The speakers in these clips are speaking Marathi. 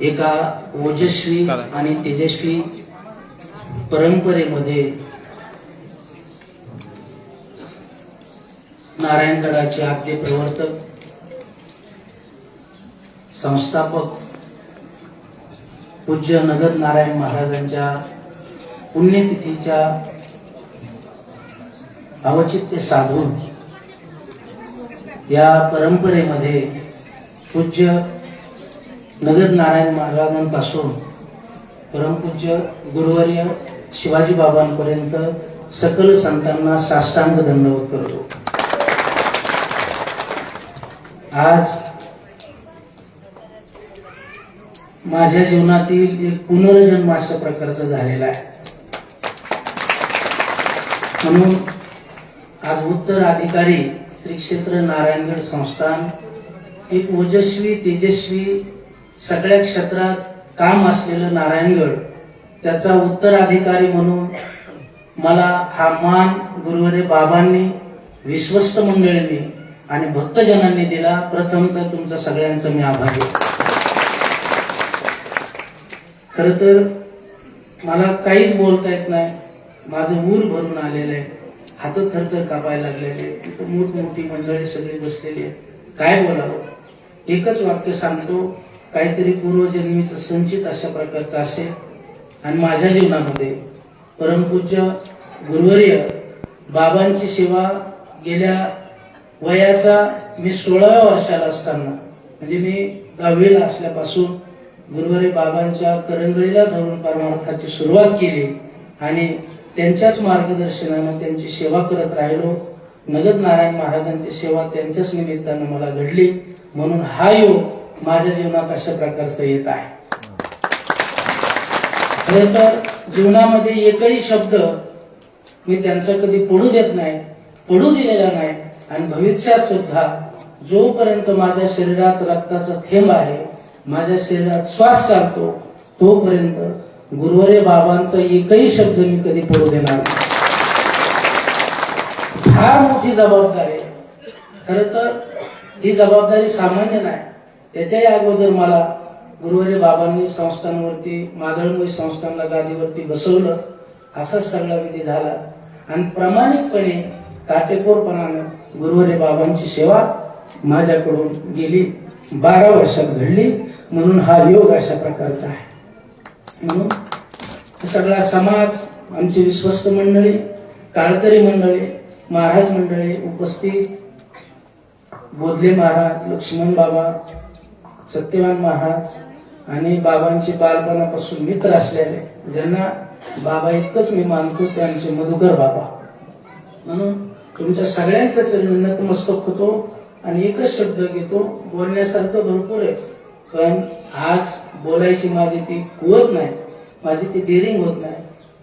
एका ओजस्वी आणि तेजस्वी परंपरेमध्ये नारायणगडाचे आद्य प्रवर्तक संस्थापक पूज्य नगद नारायण महाराजांच्या पुण्यतिथीच्या अवचित्य साधून या परंपरेमध्ये पूज्य नगद नारायण महाराजांपासून परमपूज्य गुरुवर्य शिवाजी बाबांपर्यंत सकल संतांना साष्टांग दंडवत करतो. आज माझ्या जीवनातील एक पुनर्जन्म अशा प्रकारचा झालेला आहे. म्हणून आज उत्तराधिकारी श्री क्षेत्र नारायणगड संस्थान एक ओजस्वी तेजस्वी सगळ्या क्षेत्रात काम असलेलं नारायणगड त्याचा उत्तराधिकारी म्हणून मला हा मान गुरुवरे बाबांनी विश्वस्त मंडळींनी आणि भक्तजनांनी दिला. प्रथम तर तुमचा सगळ्यांचा मी आभारी खर तर मला काहीच बोलता येत नाही. माझं ऊर भरून आलेलं आहे. हात थरथर कापायला लागलेले तिथं मोठमोठी मंडळी सगळी बसलेली आहे काय बोलावं? एकच वाक्य सांगतो. काहीतरी पूर्वजन्मीच संचित अशा प्रकारचं असेल. आणि माझ्या जीवनामध्ये परमपूज्य गुरुवर्य बाबांची सेवा गेल्या वयाचा मी सोळाव्या वर्षाला असताना म्हणजे मी दहावीला असल्यापासून गुरुवर्य बाबांच्या करंगळीला धरून परमार्थाची सुरुवात केली आणि त्यांच्याच मार्गदर्शनानं त्यांची सेवा करत राहिलो. नगद नारायण महाराजांची सेवा त्यांच्याच निमित्तानं मला घडली. म्हणून हा योग माझ्या जीवनात अशा प्रकारचं येत आहे. खरं तर जीवनामध्ये एकही शब्द मी त्यांचा कधी पडू देत नाही पडू दिलेला नाही आणि भविष्यात सुद्धा जोपर्यंत माझ्या शरीरात रक्ताचा थेंब आहे माझ्या शरीरात श्वास चालतो तोपर्यंत गुरुवरे बाबांचा एकही शब्द मी कधी पडू देणार नाही. फार मोठी जबाबदारी. आहे खर तर ही जबाबदारी सामान्य नाही. त्याच्याही अगोदर मला गुरुवारी बाबांनी संस्थांवरती मादळमोई संस्थांना गादीवरती बसवलं. असाच सगळा विधी झाला. आणि प्रामाणिकपणे काटेकोरपणानं गुरुवारी बाबांची सेवा माझ्याकडून गेली. बारा वर्षात घडली. म्हणून हा योग अशा प्रकारचा आहे. म्हणून सगळा समाज आमची विश्वस्त मंडळी काळकरी मंडळी महाराज मंडळी उपस्थित. बोधले महाराज लक्ष्मण बाबा सत्यवान महाराज आणि बाबांचे बालपणापासून मित्र असलेले ज्यांना बाबा इतकंच मी मानतो त्यांचे मधुकर बाबा. म्हणून तुमच्या सगळ्यांच्या चरणी नतमस्तक होतो आणि एकच शब्द घेतो बोलण्यासारखं भरपूर आहे. पण आज बोलायची माझी ती कुवत नाही माझी ती डेअरिंग होत नाही.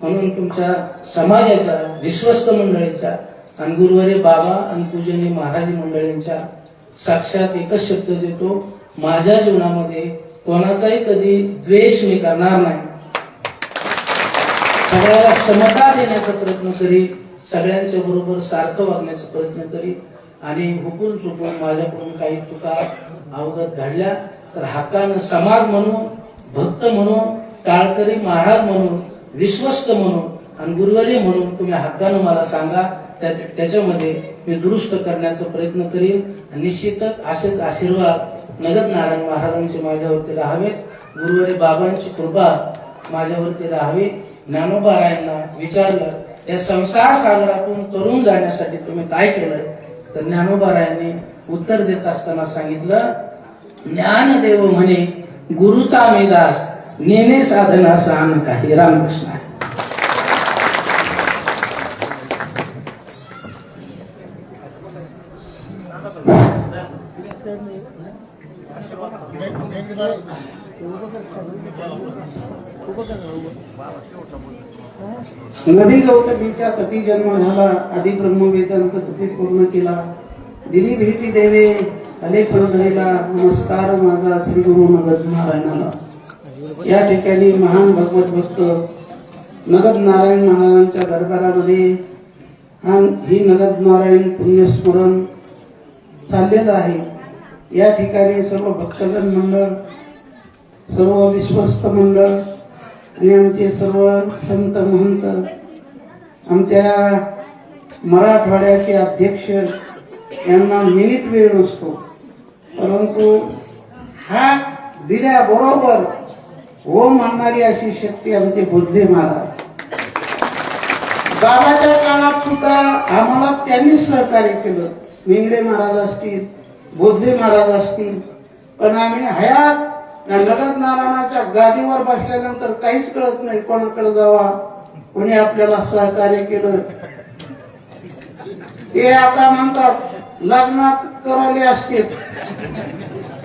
म्हणून तुमच्या समाजाच्या विश्वस्त मंडळींच्या आणि गुरुवारी बाबा आणि पूजनी महाराज मंडळींच्या साक्षात एकच शब्द देतो माझ्या जीवनामध्ये कोणाचाही कधी द्वेष मी करणार नाही. सगळ्याला समता देण्याचा प्रयत्न करी सगळ्यांच्या बरोबर सारखं वागण्याचा प्रयत्न करी आणि हुकून चुकून माझ्याकडून काही चुका अवगत घडल्या तर हक्कानं समाज म्हणून भक्त म्हणून टाळकरी महाराज म्हणून विश्वस्त म्हणून आणि गुरुवारी म्हणून तुम्ही हक्कानं मला सांगा त्या- त्याच्यामध्ये मी दुरुस्त करण्याचा प्रयत्न करीन. निश्चितच असेच आशीर्वाद नगद नारायण महाराजांचे माझ्यावरती राहावे. गुरुवारी बाबांची कृपा माझ्यावरती राहावी. ज्ञानोबारायांना विचारलं या संसार सागरातून तरुण जाण्यासाठी तुम्ही काय केलं तर ज्ञानोबारायांनी उत्तर देत असताना सांगितलं ज्ञानदेव म्हणे गुरुचा मी दास नेने साधना सान काही रामकृष्ण आहे. नदी गौतमीच्या सती जन्म झाला आधी ब्रह्मवेदांत तुझे पूर्ण केला. दिली भेटी देवे अले फळधरेला नमस्कार माझा श्री गुरु नगद नारायणाला. या ठिकाणी महान भगवत भक्त नगद नारायण महाराजांच्या दरबारामध्ये हा ही नगद नारायण पुण्यस्मरण चाललेलं आहे. या ठिकाणी सर्व भक्तगण मंडळ सर्व विश्वस्त मंडळ आणि आमचे सर्व संत महंत आमच्या मराठवाड्याचे अध्यक्ष यांना मिनिट वेळ नसतो. परंतु हात दिल्याबरोबर हो म्हणणारी अशी शक्ती आमचे बुद्धे महाराज. बाबाच्या काळात सुद्धा आम्हाला त्यांनी सहकार्य केलं. निंगडे महाराज असतील बुद्धे महाराज असतील पण आम्ही हयात या नारायणाच्या गादीवर बसल्यानंतर काहीच कळत नाही कोणाकडे जावा कोणी आपल्याला सहकार्य केलं. ते आता म्हणतात लग्नात करायले असतील.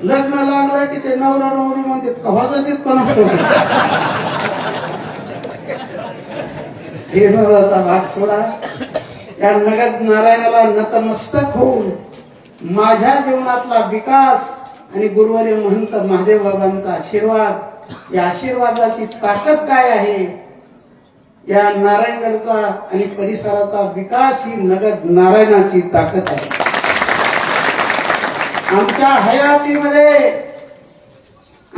लग्न लागलं की ते नवरा नवरी म्हणतात कव्हा जातात कोणाकडे? हे नवराचा भाग सोडा. या नगद नारायणाला नतमस्तक होऊन माझ्या जीवनातला विकास आणि गुरुवारी महंत महादेव बाबांचा आशीर्वाद. या आशीर्वादाची ताकद काय आहे? या नारायणगडचा आणि परिसराचा विकास ही नगद नारायणाची ताकद आहे. आमच्या हयातीमध्ये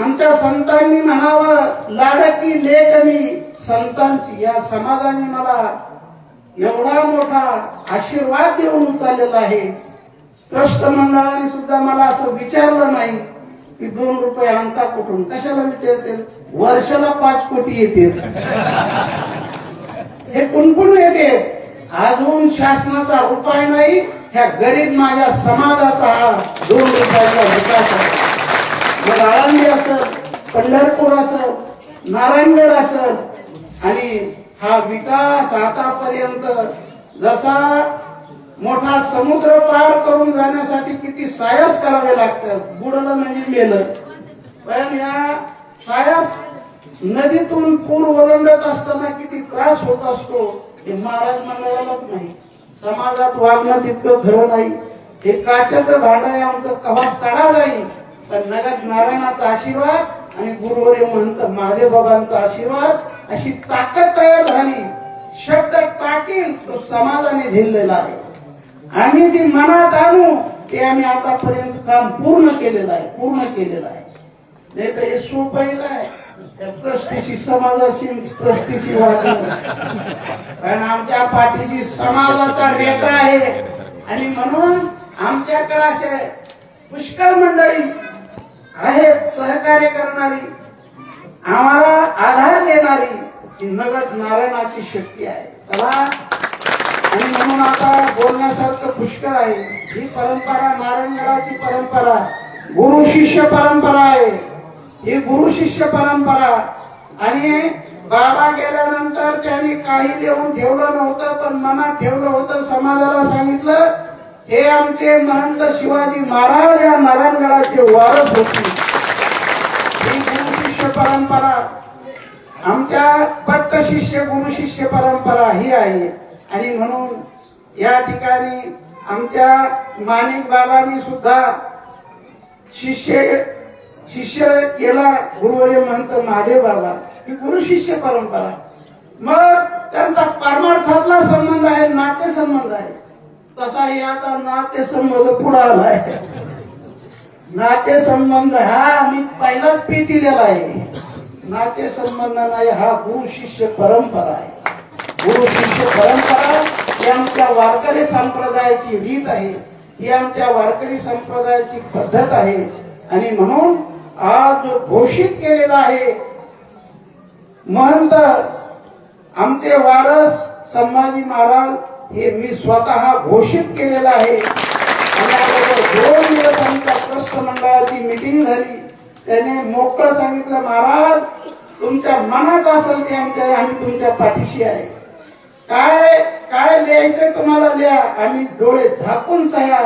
आमच्या संतांनी म्हणावं लाडकी लेखनी संतांची या समाजाने मला एवढा मोठा आशीर्वाद देऊन चाललेला आहे. ट्रस्ट मंडळाने सुद्धा मला असं विचारलं नाही की दोन रुपये आणता कुठून? कशाला विचारते वर्षाला पाच कोटी येते. हे कुणकुण येते. अजून शासनाचा उपाय नाही. ह्या गरीब माझ्या समाजाचा हा दोन रुपयाचा विकास आहे. मग आळंदी असं पंढरपूर असं नारायणगड असं आणि हा विकास आतापर्यंत जसा मोठा समुद्र पार करून जाण्यासाठी किती सायस करावे लागतात बुडलं म्हणजे मेलं. पण या सायस नदीतून पूर ओलांडत असताना किती त्रास होत असतो हे महाराज मंडळालाच नाही. समाजात वागणं तितकं खरं नाही. हे काचेचं भांड आहे आमचं कवा तडा जाईल पण नगद नारायणाचा आशीर्वाद आणि गुरुवारी महंत महादेव बाबांचा आशीर्वाद अशी ताकद तयार झाली. शब्द टाकील तो समाजाने झेललेला आहे. आम्ही जे मनात आणू ते आम्ही आतापर्यंत काम पूर्ण केलेलं आहे पूर्ण केलेलं आहे. नाही तर हे सोपं आहे त्या ट्रस्टीशी समाजाशी ट्रस्टीशी कारण आमच्या पाठीशी समाजाचा रेटा आहे. आणि म्हणून आमच्याकडे असे पुष्कळ मंडळी आहेत सहकार्य करणारी. आम्हाला आधार देणारी ही नगद नारायणाची शक्ती आहे. त्याला आणि म्हणून आता बोलण्यासारखं पुष्कळ आहे. ही परंपरा नारायणगडाची परंपरा गुरु शिष्य परंपरा आहे. ही गुरु शिष्य परंपरा. आणि बाबा गेल्यानंतर त्यांनी काही लिहून ठेवलं नव्हतं पण मनात ठेवलं होतं. समाजाला सांगितलं हे आमचे महंत शिवाजी महाराज या नारायणगडाचे वारस होते. ही गुरु शिष्य परंपरा आमच्या पट्ट शिष्य गुरु शिष्य परंपरा ही आहे. आणि म्हणून या ठिकाणी आमच्या माणिक बाबांनी सुद्धा शिष्य शिष्य केला गुरुवर्य म्हणत महादेव बाबा. ही गुरु शिष्य परंपरा. मग त्यांचा परमार्थातला संबंध आहे नाते संबंध आहे. तसाही आता नाते संबंध पुढे आलाय. नाते संबंध हा आम्ही पहिलाच पेटिलेला आहे. नाते संबंध नाही हा गुरु शिष्य परंपरा आहे. गुरुजींची परंपरा ही आमच्या वारकरी संप्रदायाची रीत आहे. ही आमच्या वारकरी संप्रदायाची पद्धत आहे. आणि म्हणून आज घोषित केलेला आहे. महंत आमचे वारस संभाजी महाराज हे मी स्वतः घोषित केलेलं आहे. आणि दोन दिवस आमच्या ट्रस्ट मंडळाची मिटिंग झाली. त्याने मोकळं सांगितलं महाराज तुमच्या मनात असेल ते आमच्या आम्ही तुमच्या पाठीशी आहे. काय काय लिहायचंय तुम्हाला लिहा. आम्ही डोळे झाकून सह्या.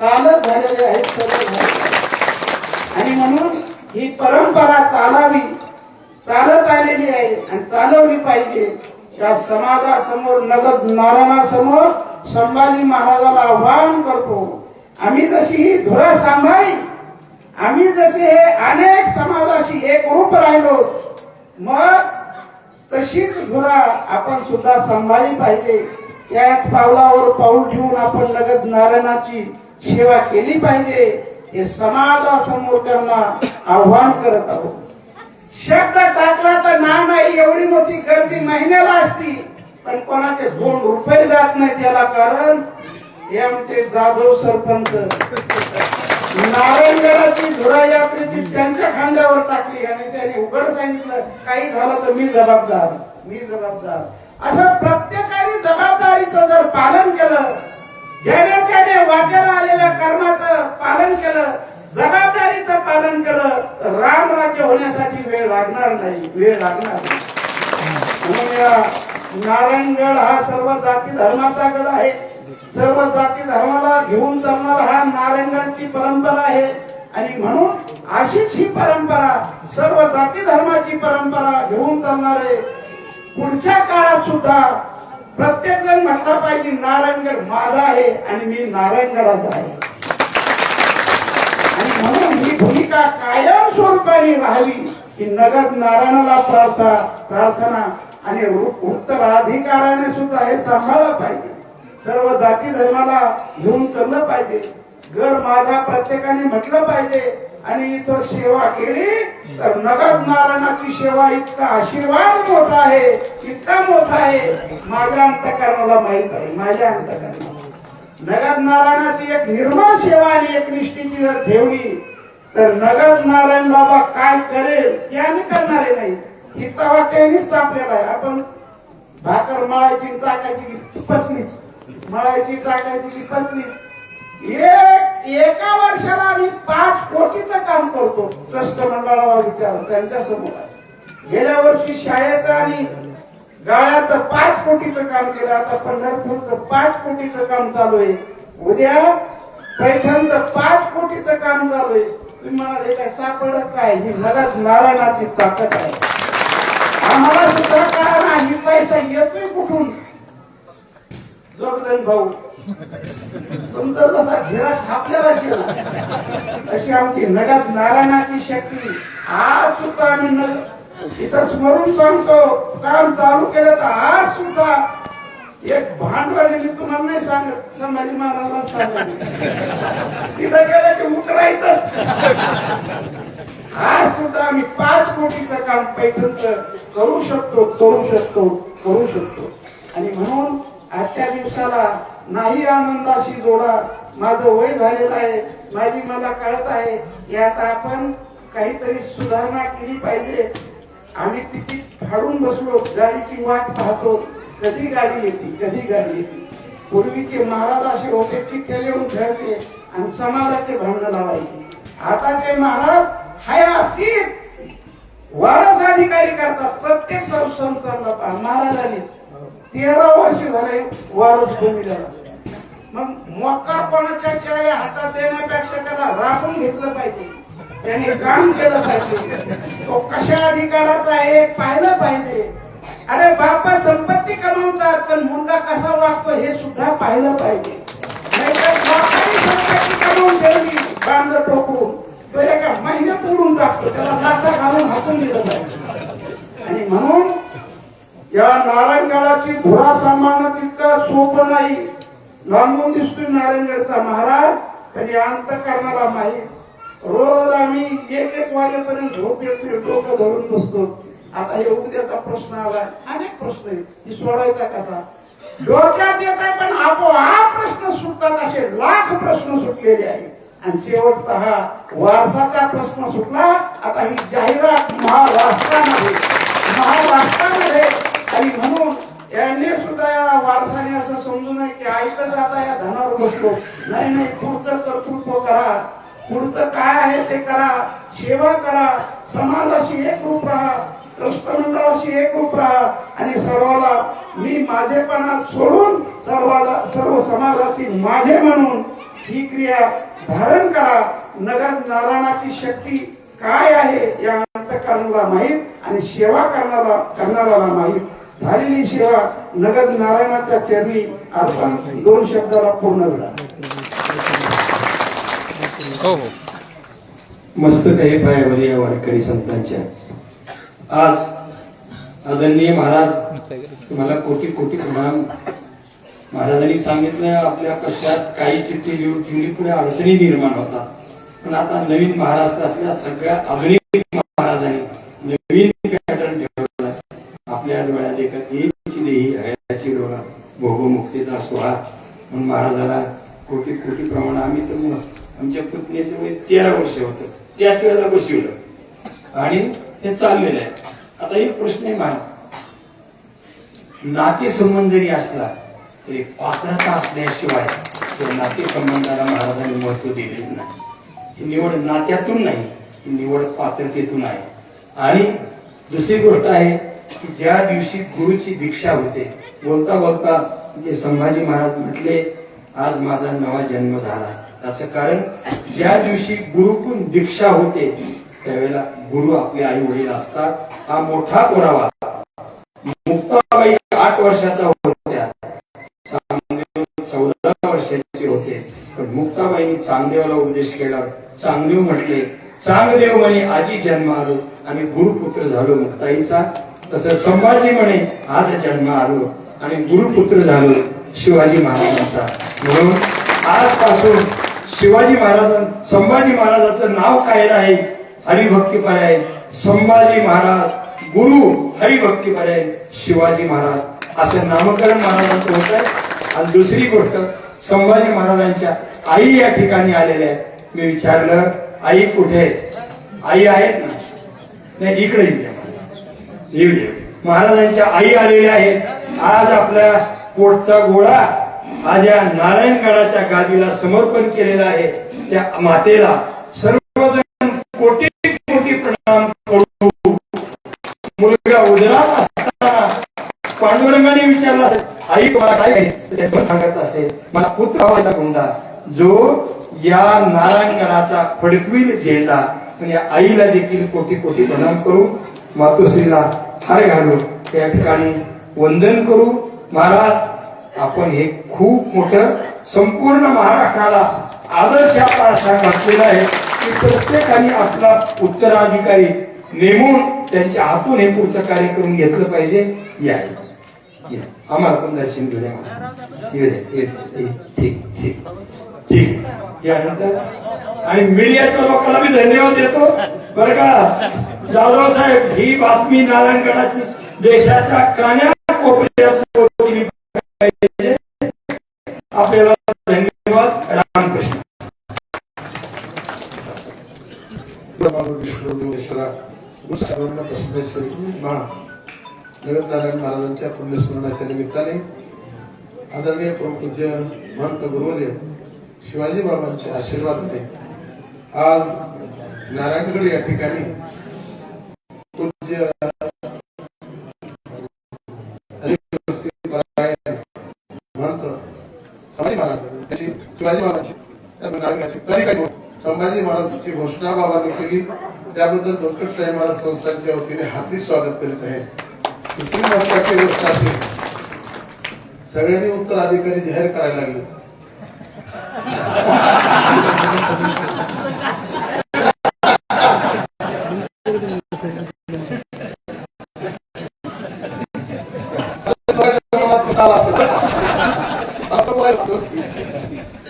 कालच झालेले आहेत सगळं आणि म्हणून ही परंपरा चालावी. चालत आलेली आहे आणि चालवली पाहिजे. या समाजासमोर नगद नारायणासमोर संभाजी महाराजाला आव्हान करतो. आम्ही जशी ही धुरा सांभाळी आम्ही जसे हे अनेक समाजाशी एक रूप राहिलो मग धुरा आपण सुद्धा सांभाळली पाहिजे. याच पावलावर पाऊल ठेवून आपण लगत नारायणाची सेवा केली पाहिजे. हे समाजासमोर त्यांना आव्हान करत आहोत. शब्द टाकला तर ना नाही एवढी मोठी गर्दी महिन्याला असती. पण कोणाचे दोन रुपये जात नाही त्याला कारण हे आमचे जाधव सरपंच. नारायणगडाची धुरा यात्रेची त्यांच्या खांद्यावर टाकली आणि त्यांनी उघड सांगितलं काही झालं तर मी जबाबदार मी जबाबदार. असं प्रत्येकाने जबाबदारीचं जर पालन केलं ज्याने त्याने वाट्याला आलेल्या कर्माचं पालन केलं जबाबदारीचं पालन केलं तर राम राज्य होण्यासाठी वेळ लागणार नाही वेळ लागणार नाही. म्हणून या नारायणगड हा सर्व जाती धर्माचा गड आहे. सर्व जाती धर्माला घेऊन चालणारा हा नारायणगडची परंपरा आहे. आणि म्हणून अशीच ही परंपरा सर्व जाती धर्माची परंपरा घेऊन चालणार आहे पुढच्या काळात सुद्धा प्रत्येक जण म्हटला पाहिजे नारायणगड माझा आहे आणि मी नारायणगडाचा आहे. आणि म्हणून ही भूमिका कायम स्वरूपाने राहावी की नगर नारायणाला प्रार्थना प्रार्थना आणि उत्तराधिकाराने सुद्धा हे सांभाळलं पाहिजे. सर्व जाती धर्माला घेऊन चाललं पाहिजे. गड माझा प्रत्येकाने म्हटलं पाहिजे. आणि इथं सेवा केली तर नगर नारायणाची सेवा इतका आशीर्वाद मोठा आहे इतका मोठा आहे. माझ्या अंतकरणाला माहीत आहे माझ्या अंतकरणाला. नगर नारायणाची एक निर्मळ सेवा आणि एक निष्ठेची जर ठेवली तर नगर नारायण बाबा काय करेल ते आम्ही करणारे नाही. ही तवा तापलेला आहे आपण भाकर मळायची टाकायची की पतलीच मळायची टाकायची की एक एका वर्षाला आम्ही पाच कोटीचं काम करतो ट्रस्ट मंडळाला विचार त्यांच्यासमोर गेल्या वर्षी शाळेचं आणि गाळ्याचं पाच कोटीचं काम केलं आता पंढरपूरचं पाच कोटीचं काम चालू आहे. उद्या पैठणचं पाच कोटीचं काम चालू आहे. तुम्ही म्हणाले काय सापडत काय ही नगद नारायणाची ताकद आहे. आम्हाला सुद्धा कळा नाही पैसा येतोय कुठून? जोगदन भाऊ. तुमचा जसा घेरा थापलेला गेला तशी आमची नगात नारायणाची शक्ती आज सुद्धा आम्ही नग इथं स्मरून सांगतो काम चालू केलं तर आज सुद्धा एक भांडवल मी तुम्हाला नाही सांगत संभाजी महाराजांना सांगत. तिथं गेलं की उतरायचंच. आज सुद्धा आम्ही पाच कोटीचं काम पैठणचं करू शकतो करू शकतो करू शकतो. आणि म्हणून आजच्या दिवसाला नाही आनंदाशी जोडा. माझं वय झालेलं आहे माझी मला कळत आहे. यात आपण काहीतरी सुधारणा केली पाहिजे. आम्ही तिकीट फाडून बसलो गाडीची वाट पाहतो. कधी गाडी येते कधी गाडी येते. पूर्वीचे महाराज असे होते चिठ्ठ्या लिहून ठेवायचे आणि समाजाचे भांडण लावायचे. आताचे महाराज हाय असतील. वारस अधिकारी करतात. प्रत्येक संस्थांना महाराजांनी तेरा वर्ष झाले वारस कमी झाला मग मोकारपणाच्या चाय हातात देण्यापेक्षा त्याला राखून घेतलं पाहिजे. त्याने काम केलं पाहिजे. तो कशा अधिकाराचा आहे हे पाहिलं पाहिजे. अरे बापा संपत्ती कमवतात पण मुलगा कसा वागतो हे सुद्धा पाहिलं पाहिजे. नाहीतर बापाने संपत्ती कमवून ठेवली बांध टोकून. तो एका महिन्यात उडून टाकतो. त्याला लाचा घालून हाकून दिलं पाहिजे आणि म्हणून या नारायणगडाची धुरा सांभाळणं तितकं सोपं नाही. लांबून दिसतोय नारायणगडचा महाराज तरी अंत करणारा माहीत. रोज आम्ही एक एक वाजेपर्यंत झोप येतोय डोकं धरून बसतो. आता हे उद्याचा प्रश्न आला. अनेक प्रश्न आहे सोडायचा कसा? डोक्यात येत आहे पण आपोआप प्रश्न सुटतात असे लाख प्रश्न सुटलेले आहेत. आणि शेवटचा हा वारसाचा प्रश्न सुटला. आता ही जाहिरात महाराष्ट्रामध्ये महाराष्ट्रामध्ये आणि म्हणून यांनी सुद्धा या वारसाने असं समजू नये की ऐकत आता या धनावर बसतो. नाही नाही पुढचं कर्तृत्व करा. पुढचं काय आहे ते करा. सेवा करा. समाजाशी एकरूप राहा. राष्ट्रमंडळाशी एकरूप राहा. आणि सर्वाला मी माझेपणा सोडून सर्वाला सर्व समाजाची माझे म्हणून ही क्रिया धारण करा. नगर नारायणाची शक्ती काय आहे या अंतकरणाला माहीत आणि सेवा करणारा करणाऱ्याला माहीत. झालेली सेवा नगर नारायणाच्या चरणी अर्पण दोन शब्दाला पूर्ण करा हो हो. मस्तक आहे पायावर या वारकरी संतांच्या. आज आदरणीय महाराज तुम्हाला कोटी कोटी प्रणाम. महाराजांनी सांगितलं आपल्या पश्चात काही चिठ्ठी लिहून ठेवली पुढे अडचणी निर्माण होतात. पण आता नवीन महाराष्ट्रातल्या सगळ्या आधुनिक महाराजांनी आपल्या डोळ्यात एकच हीच देही हयाची डोळा भोगमुक्तीचा सोहळा म्हणून महाराजाला कोटी कोटी प्रमाण आम्ही तर आमच्या पत्नीचं वय तेरा वर्ष होतं. त्याच वेळेला बसविलं आणि ते चाललेलं आहे. आता एक प्रश्न आहे मला. नातेसंबंध जरी असला एक पात्रता असल्याशिवाय त्या नातेसंबंधाला महाराजांनी महत्त्व दिलेलं नाही. ही निवड नात्यातून नाही ही निवड पात्रतेतून आहे. आणि दुसरी गोष्ट आहे की ज्या दिवशी गुरुची दीक्षा होते बोलता बोलता जे संभाजी महाराज म्हटले आज माझा नवा जन्म झाला. त्याचं कारण ज्या दिवशी गुरुकून दीक्षा होते त्यावेळेला गुरु आपले आई वडील असतात. हा मोठा पुरावा. मुक्ताबाई आठ वर्षाचा मुक्ताबाईंनी चांगदेवाला उपदेश केला. चांगदेव म्हटले चांगदेव म्हणे आजी जन्म आलो. आणि गुरुपुत्र झालो मुक्ताईचा. तसं संभाजी म्हणे आज जन्म आलो. आणि गुरुपुत्र झालो शिवाजी महाराजांचा. म्हणून आजपासून शिवाजी महाराज संभाजी महाराजाचं नाव काय आहे. हरिभक्तीपराय संभाजी महाराज गुरु हरिभक्तीपराय शिवाजी महाराज असं नामकरण महाराजांचं होत आहे आणि दुसरी गोष्ट संभाजी महाराजांच्या आई या ठिकाणी आलेल्या आहेत. मी विचारलं आई कुठे आहे? आई आहेत ना. नाही इकडे येऊ दे. महाराजांच्या आई आलेल्या आहेत. आज आपल्या पोटचा गोळा आज या नारायणगडाच्या गादीला समर्पण केलेला आहे. त्या मातेला सर्वजण कोटी कोटी प्रणाम करू. मुलगा उदरात असताना पांडुरंगाने विचारला असेल, आई तुम्हाला काय आहे सांगत असेल मला पुत्र हवायचा गुंडा जो या नारायणगडाचा फडकवील झेंडा या आईला देखील कोटी कोटी प्रणाम करू मातोश्रीला हार घालू या ठिकाणी वंदन करू महाराज आपण हे खूप मोठं संपूर्ण महाराष्ट्राला आदर्श आपला असा घातलेला आहे की प्रत्येकाने आपला उत्तराधिकारी नेमून त्यांच्या हातून हे पुढचं कार्य करून घेतलं पाहिजे या या. आम्हाला पण दर्शन घेऊ द्या ठीक ठीक ठीक. यानंतर आणि मीडियाच्या लोकांना मी धन्यवाद देतो. बरं का? जाधव साहेब ही बातमी नारायणगडाची देशाच्या कान्या कोपऱ्यात आपल्याला जगत नारायण महाराजांच्या पुण्यस्मरणाच्या निमित्ताने आदरणीय प्रपूज्य महंत गुरुवर्य शिवाजी बाबांचे आशीर्वादाने आज नारायणगड या ठिकाणी पूज्य संभाजी महाराज संभाजी महाराजांची घोषणा बाबांनी केली. त्याबद्दल डॉक्टर साहेब महाराज संस्थांच्या वतीने हार्दिक स्वागत करीत आहे. दुसरी महत्वाची गोष्ट अशी. सगळ्यांनी उत्तराधिकारी जाहीर करायला लागले.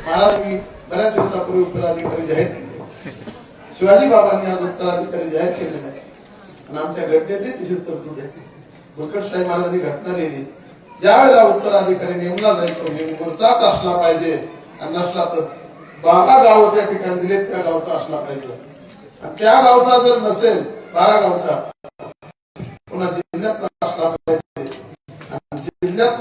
महाराज मी बऱ्याच दिवसापूर्वी उत्तराधिकारी जाहीर केले. शिवाजी बाबांनी आज उत्तराधिकारी जाहीर केलेला आहे आणि आमच्या घटनेत तिची तरतूद आहे. भुरकटशाही महाराजांनी घटना लिहिली ज्या वेळेला उत्तराधिकारी नेमला जायचो तो नेमूरचाच असला पाहिजे. आणि नसला तर बारा गाव त्या ठिकाणी दिले त्या गावचा असला पाहिजे. आणि त्या गावचा जर नसेल बारा गावचा पुन्हा जिल्ह्यात असला पाहिजे. आणि जिल्ह्यात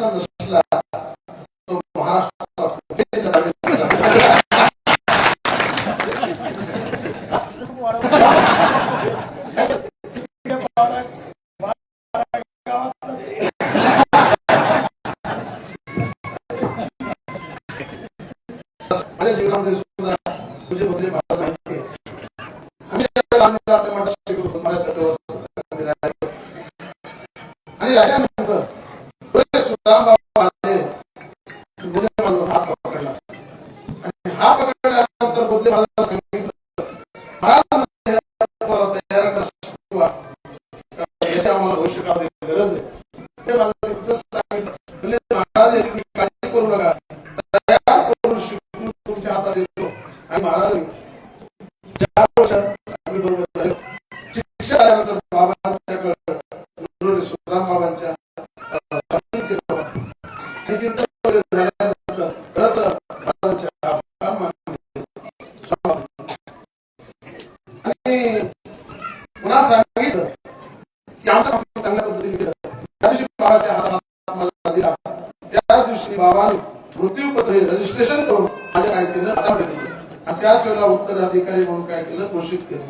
अधिकारी म्हणून काय केलं? घोषित केलं.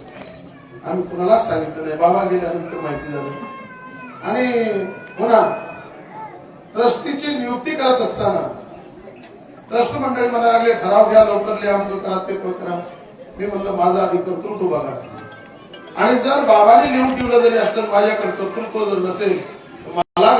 आम्ही कुणालाच सांगितलं नाही. बाबा गेल्यानंतर माहिती झाली. आणि पुन्हा ट्रस्टीची नियुक्ती करत असताना ट्रस्ट मंडळी म्हणायला लागले ठराव घ्या लवकर लिहा आमचं करा ते करा. मी म्हणलं माझा आधी कर्तृत्व बघा आणि जर बाबाने लिहून ठेवलं जरी असलं माझ्याकडे कर्तृत्व जर नसेल मला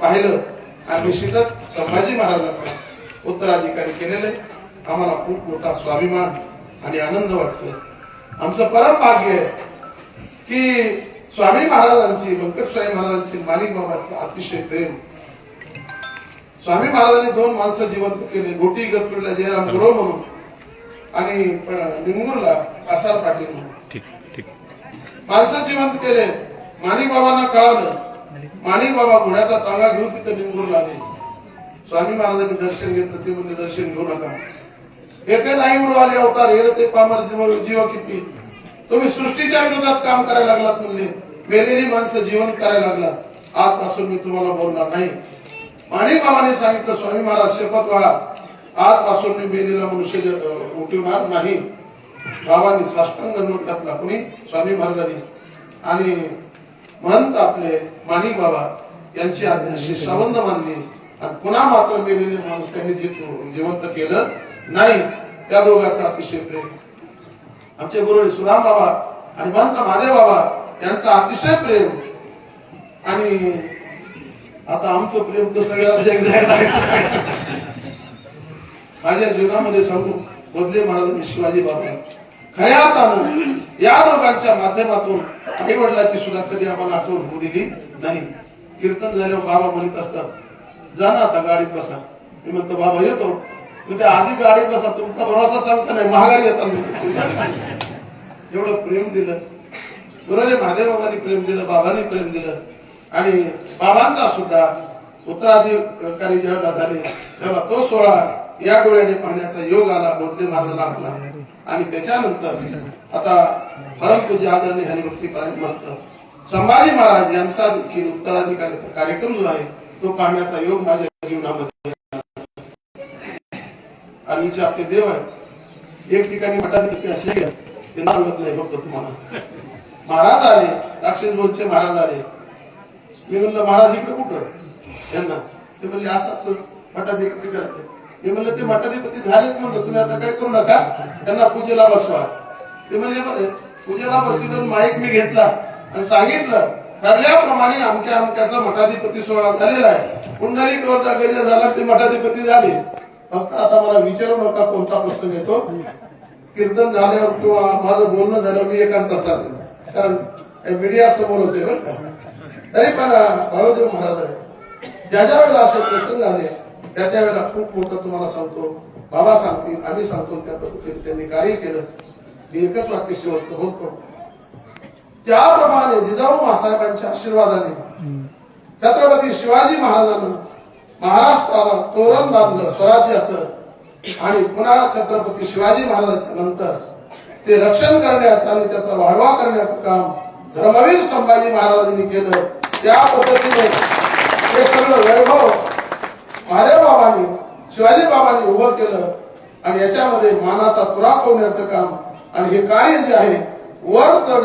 पाहिलं आणि निश्चितच संभाजी महाराजांना उत्तराधिकारी केलेले. आम्हाला खूप मोठा स्वाभिमान आणि आनंद वाटतो आमचं परम भाग्य आहे की स्वामी महाराजांची व्यंकटस्वामी महाराजांची माणिक बाबाचं अतिशय प्रेम. स्वामी महाराजांनी दोन माणसं जिवंत केले गोटी गतपुरीला जयराम गुरव म्हणून आणि निंगूरला कासार पाटील म्हणून. माणसं जिवंत केले. माणिक बाबांना कळालं माणिक बाबा घोड्याचा टांगा घेऊन तिथे निंगूरला आले. स्वामी महाराजांनी दर्शन घेतलं ते म्हणजे दर्शन घेऊ नका. येथे नाही उडवाले अवतार हे ते पामर जीव किती. तुम्ही सृष्टीच्या विरोधात काम करायला लागलात म्हणले. मेलेली माणसं जीवन करायला लागला. आजपासून मी तुम्हाला बोलणार नाही. माणिक बाबाने सांगितलं स्वामी महाराज शपथ व्हा आजपासून मी मेलेला मनुष्य उठवणार नाही. बाबांनी साष्टांग नोट घातला. कुणी? स्वामी महाराजांनी. आणि महंत आपले माणिक बाबा यांची आज्ञा शिष्यावंद मानली. आणि पुन्हा मात्र मेलेले माणूस त्यांनी जे जिवंत केलं नाही त्या दोघांचा अतिशय प्रेम. आमचे गुरु सुधाम बाबा आणि महंत महादेव बाबा यांचा अतिशय प्रेम. आणि आता आमचं प्रेम तर सगळ्याला माझ्या जीवनामध्ये सांगू बोधले महाराज शिवाजी बाबा. खऱ्या अर्थानं या दोघांच्या माध्यमातून आई वडिलाची सुद्धा कधी आम्हाला आठवण होऊ दिली नाही. कीर्तन झाल्यावर बाबा म्हणत असतात जा ना आता गाडीत बसा. मी म्हणतो बाबा येतो. म्हणजे आधी गाडीत बसा तुमचा भरोसा सांगता नाही महागारी येतात मी. एवढं प्रेम दिलं. गुरुजी महादेव बाबांनी प्रेम दिलं बाबांनी प्रेम दिलं. आणि बाबांचा सुद्धा उत्तराधिकारी जेव्हा झाले तेव्हा तो सोहळा या डोळ्याने पाहण्याचा योग आला बोधले महाराजांना आपला आणि त्याच्यानंतर आता परमपूज्य आदरणीय हरिभक्ती महंत संभाजी महाराज यांचा देखील उत्तराधिकाऱ्याचा कार्यक्रम जो आहे तो पाहण्याचा योग माझ्या जीवनामध्ये आणि जे आपले देव आहेत एक ठिकाणी मठाधिपती असे ते नाव नाही फक्त तुम्हाला. महाराज आले राक्षस बोलचे महाराज आले. मी म्हणलं महाराज इकडे कुठं? यांना. ते म्हणले असं असं मठाधिपती करते ते म्हणलं ते मठाधिपती झालेत म्हणलं तुम्ही आता काय करू नका? त्यांना पूजेला बसवा. ते म्हणले बरे पूजेला बसवून माईक मी घेतला आणि सांगितलं ठरल्याप्रमाणे अमक्या अमक्याचा मठाधिपती सोहळा झालेला आहे. पुंडलिक वरचा गजर झाला ते मठाधिपती झाले. फक्त आता मला विचारू नका कोणता प्रश्न येतो. कीर्तन झाल्यावर किंवा माझं बोलणं झालं मी एकांत साधेन कारण मीडिया समोरच आहे बरं का. तरी पण बाळोदेव महाराज ज्या ज्या वेळेला असे प्रसंग आले त्या त्या वेळेला खूप मोठं तुम्हाला सांगतो. बाबा सांगतील आम्ही सांगतो त्या पद्धतीने त्यांनी कार्य केलं. मी एकच वाक्य शेवटचं बोलतो. त्याप्रमाणे जिजाऊ मासाहेबांच्या आशीर्वादाने छत्रपती शिवाजी महाराजांना महाराष्ट्राला तोरण बांधलं स्वराज्याचं आणि पुन्हा छत्रपती शिवाजी महाराजांच्या नंतर ते रक्षण करण्याचं आणि त्याचा वाढवा करण्याचं काम धर्मवीर संभाजी महाराजांनी केलं. त्या पद्धतीने हे सगळं वैभव महादेव बाबांनी शिवाजी बाबांनी उभं केलं आणि याच्यामध्ये मानाचा तुरा होण्याचं काम आणि हे कार्य जे आहे वर चढ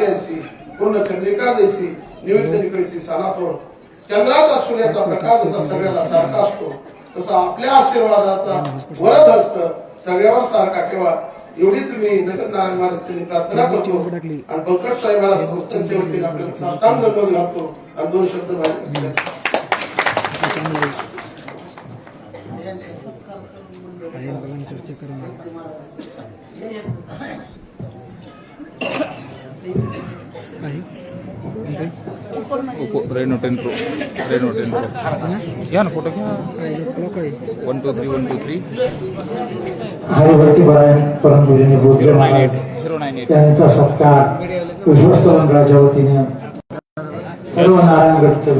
हातात दयात यायची पूर्ण चंद्रिका द्यायची निमित्त निकडीची सानातोड चंद्राचा सूर्याचा प्रकाश जसा सगळ्याला सारखा असतो तसा आपल्या आशीर्वादाचा वरद असत सगळ्यावर सारखा ठेवा. एवढीच मी नगद नारायण महाराजांची प्रार्थना करतो. आणि पंकज साहेबांना संस्थांच्या वतीने आपल्याला साष्टांग धन्यवाद घालतो. आणि दोन शब्द माझे Reno ten pro Reno ten pro घ्या ना फोटो घ्या one two three one two three हरिभक्ती परायण परमपूजनीय Bodhle zero nine Maharaj eight zero nine eight त्यांचा सत्कार विश्वस्त मंडळाच्या वतीने सर्व नारायणगडच्या